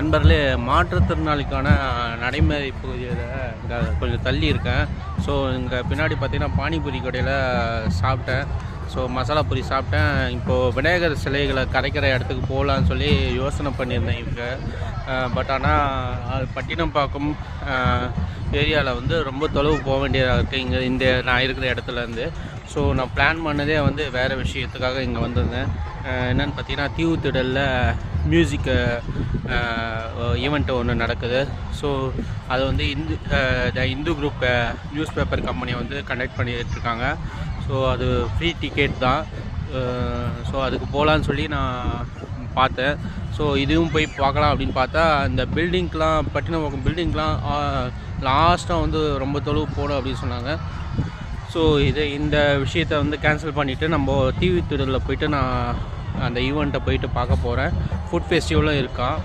நண்பர்களே மாற்றுத்திறனாளிக்கான நடைமுறை பகுதியில் கொஞ்சம் தள்ளி இருக்கேன். ஸோ இங்கே பின்னாடி பார்த்தீங்கன்னா பானிபூரி கடையில் சாப்பிட்டேன். ஸோ மசாலா பூரி சாப்பிட்டேன். இப்போது விநாயகர் சிலைகளை கரைக்கிற இடத்துக்கு போகலான்னு சொல்லி யோசனை பண்ணியிருந்தேன் இவங்க. பட் ஆனால் பட்டினப்பாக்கம் ஏரியாவில் வந்து ரொம்ப தொலைவு போக வேண்டியதாக இருக்குது இங்கே இந்த நான் இருக்கிற இடத்துலேருந்து ஸோ நான் பிளான் பண்ணதே வந்து வேறு விஷயத்துக்காக இங்கே வந்திருந்தேன். என்னென்னு பார்த்தீங்கன்னா தீவு திடலில் மியூசிக் ஈவெண்ட்டு ஒன்று நடக்குது. ஸோ அது வந்து Hindu the Hindu group news paper company வந்து கண்டக்ட் பண்ணிகிட்ருக்காங்க ஸோ அது ஃப்ரீ டிக்கெட் தான். Uh, ஸோ அதுக்கு போகலான்னு சொல்லி நான் பார்த்தேன். ஸோ இதுவும் போய் பார்க்கலாம் அப்படின்னு பார்த்தா இந்த பில்டிங்க்கெலாம் பட்டினப்பாக்கம் பில்டிங்க்கெலாம் லாஸ்ட்டாக uh, வந்து ரொம்ப தொழுவு போடும் அப்படின்னு சொன்னாங்க. ஸோ இது இந்த விஷயத்தை வந்து கேன்சல் பண்ணிவிட்டு நம்ம டிவி திடலில் போயிட்டு நான் அந்த ஈவெண்ட்டை போயிட்டு பார்க்க போகிறேன் ஃபுட் ஃபெஸ்டிவலும் இருக்கான்